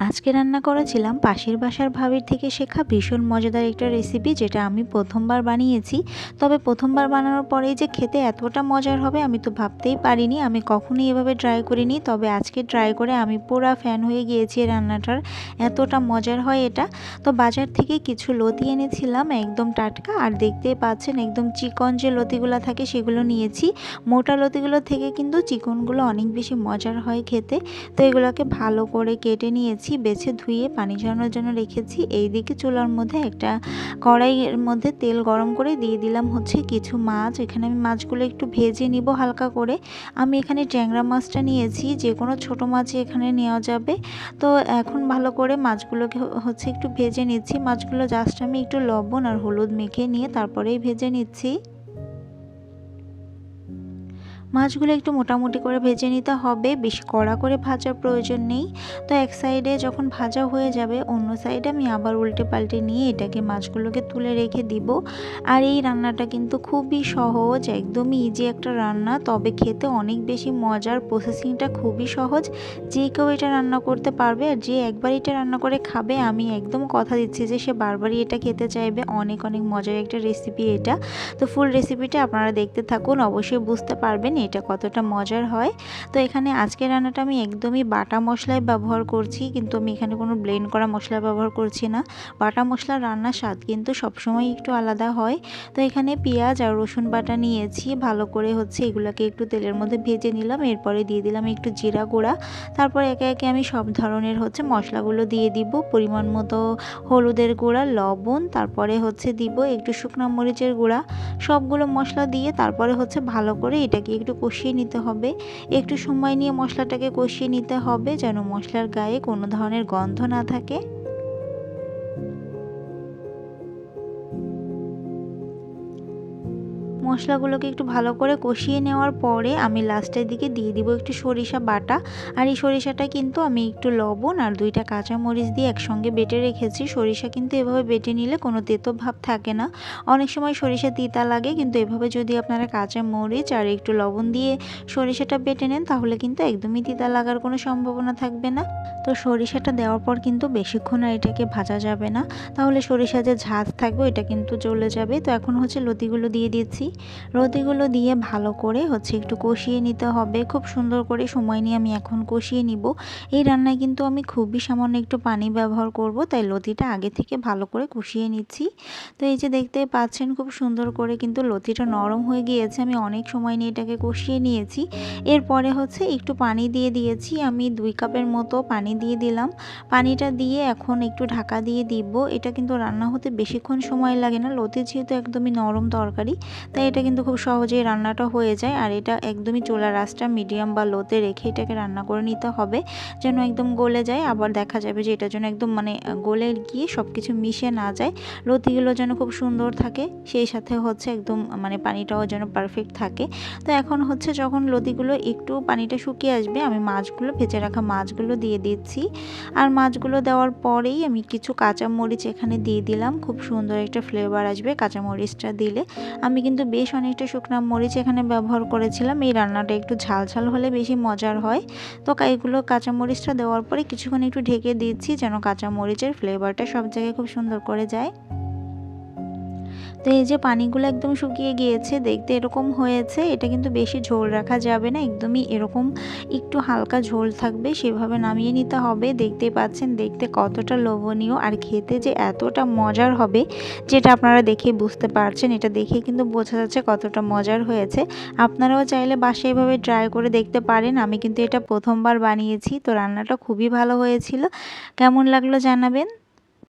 আজকে রান্না করেছিলাম পাশের বাসার ভাবির থেকে শেখা ভীষণ মজাদার একটা রেসিপি যেটা আমি প্রথমবার বানিয়েছি। তবে প্রথমবার বানানোর পরেই যে খেতে এতটা মজার হবে আমি তো ভাবতেই পারিনি। আমি কখনোই এভাবে ট্রাই করিনি, তবে আজকে ট্রাই করে আমি পুরা ফ্যান হয়ে গিয়েছি রান্নাটার। এতটা মজার হয় এটা। তো বাজার থেকে কিছু লতি এনেছিলাম একদম টাটকা, আর দেখতেই পাচ্ছেন একদম চিকন যে লতিগুলো থাকে সেগুলো নিয়েছি। মোটা লতিগুলো থেকে কিন্তু চিকনগুলো অনেক বেশি মজার হয় খেতে। তো এগুলোকে ভালো করে কেটে নিয়েছি। নিয়েছি বেছে ধুয়ে পানি ঝরানোর জন্য রেখেছি। এই দিকে চুলার মধ্যে একটা কড়াইয়ের মধ্যে তেল গরম করে দিয়ে দিলাম হচ্ছে কিছু মাছ। এখানে আমি মাছগুলো একটু ভেজে নিব হালকা করে। আমি এখানে ট্যাংরা মাছটা নিয়েছি যে কোনো ছোট মাছই এখানে নেওয়া যাবে। তো এখন ভালো করে মাছগুলোকে হচ্ছে একটু ভেজে নিচ্ছি। মাছগুলো জাস্ট আমি একটু লবণ আর হলুদ মেখে নিয়ে তারপরেই ভেজে নিচ্ছি। মাছগুলো একটু মোটামুটি করে ভেজে নিতে হবে। বেশি কড়া করে ভাজার প্রয়োজন নেই। তো এক সাইডে যখন ভাজা হয়ে যাবে, অন্য সাইডে আমি আবার উল্টে পাল্টে নিয়ে এটাকে মাছগুলোকে তুলে রেখে দিব। আর এই রান্নাটা কিন্তু খুবই সহজ একদমই ইজি একটা রান্না। তবে খেতে অনেক বেশি মজার প্রসেসিংটা খুবই সহজ। যে কেউ এটা রান্না করতে পারবে আর যে একবার এটা রান্না করে খাবে, আমি একদম কথা দিচ্ছি যে সে বারবারই এটা খেতে চাইবে। অনেক অনেক মজার একটা রেসিপি এটা। তো ফুল রেসিপিটা আপনারা দেখতে থাকুন, অবশ্যই বুঝতে পারবেন। এটা কতটা মজার হয়। তো এখানে আজকের রান্নাটা আমি একদমই বাটা মশলাই ব্যবহার করছি, কিন্তু আমি এখানে কোনো ব্লেন্ড করা মশলা ব্যবহার করছি না। বাটা মশলা রান্নার স্বাদ কিন্তু সবসময় একটু আলাদা হয়। তো এখানে পেঁয়াজ আর রসুন বাটা নিয়েছি, ভালো করে হচ্ছে এগুলোকে একটু তেলের মধ্যে ভেজে নিলাম, এরপরে দিয়ে দিলাম একটু জিরা গুঁড়া। তারপর একে একে আমি সব ধরনের হচ্ছে মশলাগুলো দিয়ে দিব, পরিমাণ মতো হলুদের গুঁড়া, লবণ, তারপরে হচ্ছে দিব একটু শুকনো মরিচের গুঁড়া। সবগুলো মশলা দিয়ে তারপরে হচ্ছে ভালো করে এটাকে একটু কষিয়ে নিতে হবে। একটু সময় নিয়ে মশলাটাকে কষিয়ে নিতে হবে যেন মশলার গায়ে কোনো ধরনের গন্ধ না থাকে। মশলাগুলোকে একটু ভালো করে কষিয়ে নেওয়ার পরে আমি লাস্টের দিকে দিয়ে দিব একটু সরিষা বাটা। আর এই সরিষাটা কিন্তু আমি একটু লবণ আর দুইটা কাঁচা মরিচ দিয়ে একসঙ্গে বেটে রেখেছি। সরিষা কিন্তু এভাবে বেটে নিলে কোনো তেতো ভাব থাকে না। অনেক সময় সরিষা তিতা লাগে, কিন্তু এভাবে যদি আপনারা কাঁচা মরিচ আর একটু লবণ দিয়ে সরিষাটা বেটে নেন, তাহলে কিন্তু একদমই তিতা লাগার কোনো সম্ভাবনা থাকবে না। তো সরিষাটা দেওয়ার পর কিন্তু বেশিক্ষণ আর এটাকে ভাজা যাবে না। তাহলে সরিষা যে ঝাঁজ থাকবে এটা কিন্তু চলে যাবে। তো এখন হচ্ছে লতিগুলো দিয়ে দিচ্ছি। রতিগুলো দিয়ে ভালো করে হচ্ছে একটু কষিয়ে নিতে হবে। খুব সুন্দর করে সময় নিয়ে আমি এখন কষিয়ে নিব। এই রান্নায় কিন্তু আমি খুবই সামান্য একটু পানি ব্যবহার করব, তাই লতিটা আগে থেকে ভালো করে কষিয়ে নিচ্ছি। তো এই যে দেখতে পাচ্ছেন খুব সুন্দর করে কিন্তু লতিটা নরম হয়ে গিয়েছে। আমি অনেক সময় নিয়ে এটাকে কষিয়ে নিয়েছি। এরপরে হচ্ছে একটু পানি দিয়ে দিয়েছি। আমি দুই কাপের মতো পানি দিয়ে দিলাম। পানিটা দিয়ে এখন একটু ঢাকা দিয়ে দিব। এটা কিন্তু রান্না হতে বেশিক্ষণ সময় লাগে না। লতি যেহেতু একদমই নরম তরকারি, তাই এটা কিন্তু খুব সহজেই রান্নাটা হয়ে যায়। আর এটা একদমই চোলা রাসটা মিডিয়াম বা লোতে রেখে এটাকে রান্না করে নিতে হবে, যেন একদম গলে যায়। আবার দেখা যাবে যে এটা যেন একদম মানে গলে গিয়ে সব কিছু মিশে না যায়। লতিগুলো যেন খুব সুন্দর থাকে, সেই সাথে হচ্ছে একদম মানে পানিটাও যেন পারফেক্ট থাকে। তো এখন হচ্ছে যখন লতিগুলো একটু পানিটা শুকিয়ে আসবে, আমি মাছগুলো, ভেজে রাখা মাছগুলো দিয়ে দিচ্ছি। আর মাছগুলো দেওয়ার পরেই আমি কিছু কাঁচা মরিচ এখানে দিয়ে দিলাম। খুব সুন্দর একটা ফ্লেভার আসবে কাঁচা মরিচটা দিলে। আমি কিন্তু বেশ অনেকটা শুকনা মরিচ এখানে ব্যবহার করেছিলাম। এই রান্নাটা একটু ঝাল ঝাল হলে বেশি মজার হয়। তো এগুলো কাঁচামরিচটা দেওয়ার পরে কিছুক্ষণ একটু ঢেকে দিচ্ছি যেন কাঁচামরিচের ফ্লেভারটা সব জায়গায় খুব সুন্দর করে যায়। তো এই যে পানিগুলো একদম শুকিয়ে গিয়েছে, দেখতে এরকম হয়েছে, এটা কিন্তু বেশি ঝোল রাখা যাবে না, একদমই এরকম একটু হালকা ঝোল থাকবে, সেভাবে নামিয়ে নিতে হবে। দেখতে পাচ্ছেন, দেখতে কতটা লোভনীয় আর খেতে যে এতটা মজার হবে, যেটা আপনারা দেখে বুঝতে পারছেন, এটা দেখে কিন্তু বোঝা যাচ্ছে কতটা মজার হয়েছে। আপনারাও চাইলে বাসায় এভাবে ট্রাই করে দেখতে পারেন, আমি কিন্তু এটা প্রথমবার বানিয়েছি, তো রান্নাটা খুবই ভালো হয়েছিল। কেমন লাগল জানাবেন?